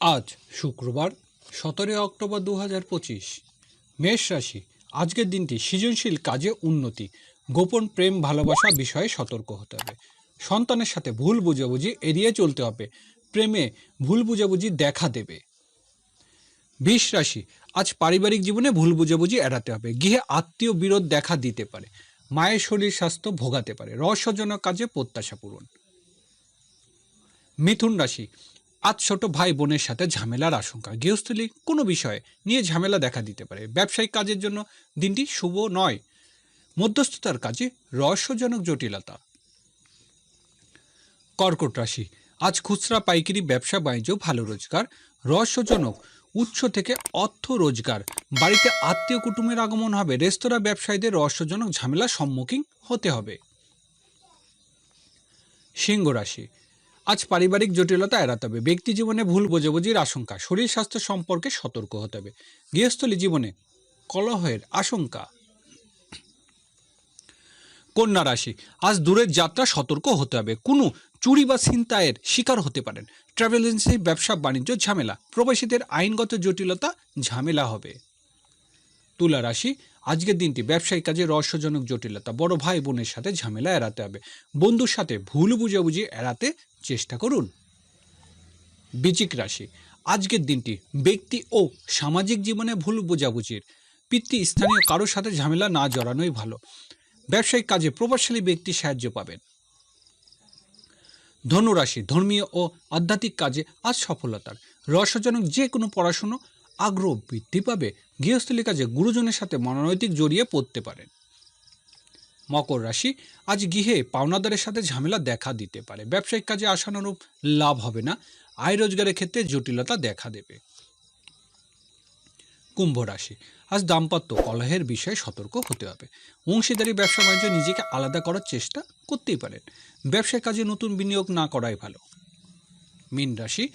আজ শুক্রবার, সতেরোই অক্টোবর দু হাজার পঁচিশ। মেষ রাশি, আজকের দিনটি সৃজনশীল কাজে উন্নতি, গোপন প্রেম, ভালোবাসা বিষয়ে সতর্ক হতে হবে। সন্তানের সাথে ভুল বুঝাবুঝি এড়িয়ে চলতে হবে, প্রেমে ভুল বুঝাবুঝি দেখা দেবে। বিষ রাশি, আজ পারিবারিক জীবনে ভুল বুঝাবুঝি এড়াতে হবে, গৃহে আত্মীয় বিরোধ দেখা দিতে পারে, মায়ের শরীর স্বাস্থ্য ভোগাতে পারে, রহস্যজনক কাজে প্রত্যাশা পূরণ। মিথুন রাশি আজ ছোট ভাই বোনের সাথে ঝামেলার আশঙ্কা। গৃহস্থলী কোনো বিষয়ে নিয়ে ঝামেলা দেখা দিতে পারে। ব্যবসায়িক কাজের জন্য দিনটি শুভ নয়। মধ্যস্থতার কাজে রহস্যজনক জটিলতা। কর্কট রাশি। আজ খুচরা, পাইকারি, ব্যবসা, বাণিজ্য, ভালো রোজগার। রহস্যজনক। উৎস থেকে অর্থ রোজগার। বাড়িতে আত্মীয় কুটুমের আগমন হবে। রেস্তোরাঁ ব্যবসায়ীদের রহস্যজনক ঝামেলার সম্মুখীন হতে হবে। সিংহ রাশি। আজ পারিবারিক জটিলতা এড়াতে হবে। ব্যক্তি জীবনে ভুল বোঝাবুঝির আশঙ্কা, শরীর স্বাস্থ্য সম্পর্কে সতর্ক হতে হবে। গৃহস্থলী জীবনে কলহের আশঙ্কা। কন্যা রাশি, আজ দূরের যাত্রা সতর্ক হতে হবে। কোনো চুরি বা ছিনতাইয়ের শিকার হতে পারেন। ট্রাভেল এজেন্সি, ব্যবসা, বাণিজ্য, ঝামেলা। প্রবাসীদের আইনগত জটিলতা ঝামেলা হবে। তুলা রাশি আজকের দিনটি ব্যবসায়িক কাজে রহস্যজনক জটিলতা, বড় ভাই বোনের সাথে ঝামেলা এড়াতে হবে। বন্ধুর সাথে ভুল বুঝাবুঝি এড়াতে চেষ্টা করুন। বৃচিক রাশি, আজকের দিনটি ব্যক্তি ও সামাজিক জীবনে ভুল বোঝাবুঝির পিতৃ স্থানীয় কারোর সাথে ঝামেলা না জড়ানোই ভালো। ব্যবসায়িক কাজে প্রভাবশালী ব্যক্তি সাহায্য পাবেন। ধনুরাশি, ধর্মীয় ও আধ্যাত্মিক কাজে আজ সফলতার, রহস্যজনক যে কোনো পড়াশুনো আগ্রহ বৃদ্ধি পাবে। গৃহস্থলী কাজে গুরুজনের সাথে মনোনৈতিক জড়িয়ে পড়তে পারেন মকর রাশি আজ গৃহে পাওনাদারের সাথে ঝামেলা দেখা দিতে পারে। ব্যবসায়িক কাজে আশানুরূপ লাভ হবে না। আয় রোজগারের ক্ষেত্রে জটিলতা দেখা দেবে। কুম্ভ রাশি আজ দাম্পত্য কলহের বিষয়ে সতর্ক হতে হবে। অংশীদারি ব্যবসা বাণিজ্য নিজেকে আলাদা করার চেষ্টা করতেই পারেন। ব্যবসায় কাজে নতুন বিনিয়োগ না করাই ভালো। মীন রাশি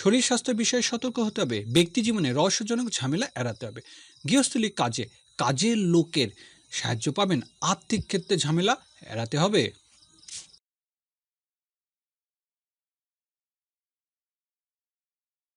শরীর স্বাস্থ্য বিষয়ে সতর্ক হতে হবে, ব্যক্তি জীবনে রহস্যজনক ঝামেলা এড়াতে হবে। গৃহস্থলী কাজে, কাজের লোকের সাহায্য পাবেন, আর্থিক ক্ষেত্রে ঝামেলা এড়াতে হবে।